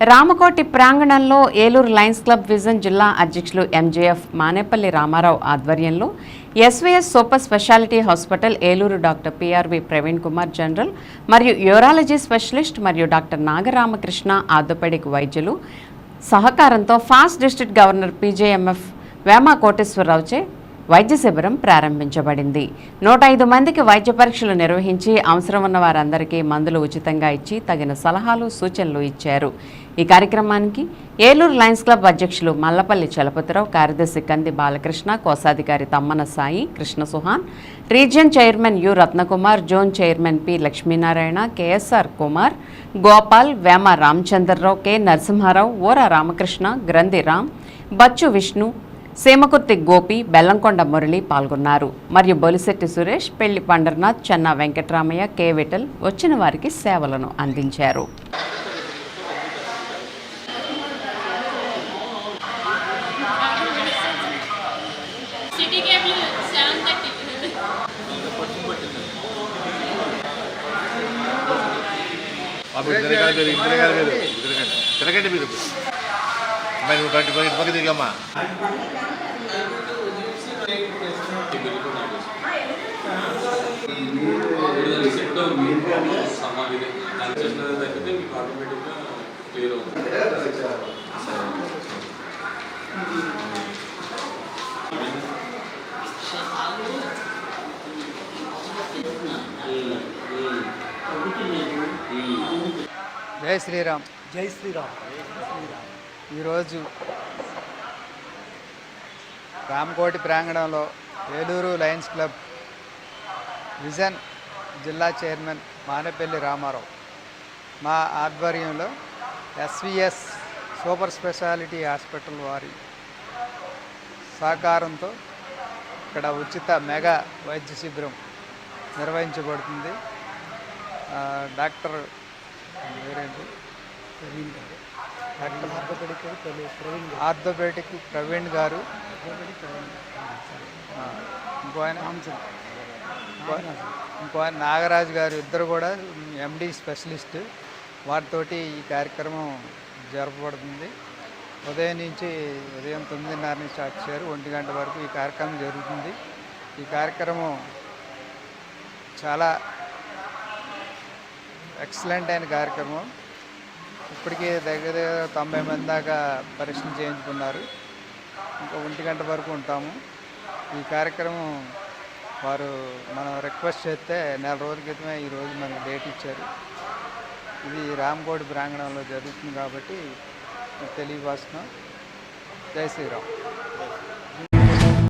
రామకోటి ప్రాంగణంలో Eluru lions club vision జిల్లా అధ్యక్షులు ఎంజేఎఫ్ మానేపల్లి రామారావు ఆధ్వర్యంలో SVS super speciality hospital Eluru doctor PRV Praveen Kumar general మరియు యూరాలజీ స్పెషలిస్ట్ మరియు డాక్టర్ నాగరామకృష్ణ ఆర్థోపెడిక్ వైద్యులు. సహకారంతో past district governor PJMF Vema కోటేశ్వరరావుచే వైద్య శిబిరం ప్రారంభించబడింది. నూట ఐదు మందికి వైద్య పరీక్షలు నిర్వహించి అవసరం ఉన్న వారందరికీ మందులు ఉచితంగా ఇచ్చి తగిన సలహాలు సూచనలు ఇచ్చారు. ఈ కార్యక్రమానికి ఏలూరు లయన్స్ క్లబ్ అధ్యక్షులు మల్లపల్లి చలపతిరావు కార్యదర్శి కంది బాలకృష్ణ కోశాధికారి Tammana Sai Krishna Suhan region chairman U Ratnakumar zone chairman P Lakshminarayana KSR Kumar Gopal Vema Ramachandrarao K Narasimharao Ora Ramakrishna Grandhi Ram Bachu Vishnu Seemakurthi Gopi Bellamkonda Murali పాల్గొన్నారు. మరియు బొలిశెట్టి సురేష్ పెళ్ళి పండర్నాథ్ చెన్నా వెంకట్రామయ్య కె విఠల్ వచ్చిన వారికి సేవలను అందించారు. తిరగాలి మీరు. మీరు ఇటు పక్క తిరిగమ్మా క్లియర్ అవుతుంది జై శ్రీరామ్. జై శ్రీరామ్. ఈరోజు రామకోటి ప్రాంగణంలో ఏలూరు లయన్స్ క్లబ్ విజన్ జిల్లా చైర్మన్ మానేపల్లి రామారావు మా ఆధ్వర్యంలో ఎస్విఎస్ సూపర్ స్పెషాలిటీ హాస్పిటల్ వారి సహకారంతో ఇక్కడ ఉచిత మెగా వైద్య శిబిరం నిర్వహించబడుతుంది. డాక్టర్ వేరేంటి ప్రవీణ్ గారు. డాక్టర్ ఆర్థోపెడిక్ ప్రవీణ్ ప్రవీణ్ గారు. ఆర్థోపెడిక్ ప్రవీణ్ ఇంకో ఆయన? ఇంకో ఆయన? నాగరాజు గారు ఇద్దరు కూడా ఎండి స్పెషలిస్ట్. వారితోటి ఈ కార్యక్రమం జరపబడుతుంది. ఉదయం నుంచి ఉదయం తొమ్మిదిన్నర నుంచి స్టార్ట్ చేశారు. ఒంటి గంట వరకు ఈ కార్యక్రమం జరుగుతుంది. ఈ కార్యక్రమం చాలా ఎక్సలెంట్ అయిన కార్యక్రమం. ఇప్పటికీ దగ్గర దగ్గర తొంభై మంది దాకా పరీక్షలు చేయించుకున్నారు. ఇంకా ఒంటి గంట వరకు ఉంటాము. ఈ కార్యక్రమం వారు మనం రిక్వెస్ట్ చేస్తే నెల రోజుల క్రితమే ఈరోజు మనకు డేట్ ఇచ్చారు. ఇది రామకోటి ప్రాంగణంలో జరుగుతుంది కాబట్టి మీకు తెలియపరుస్తున్నాం జై శ్రీరామ్.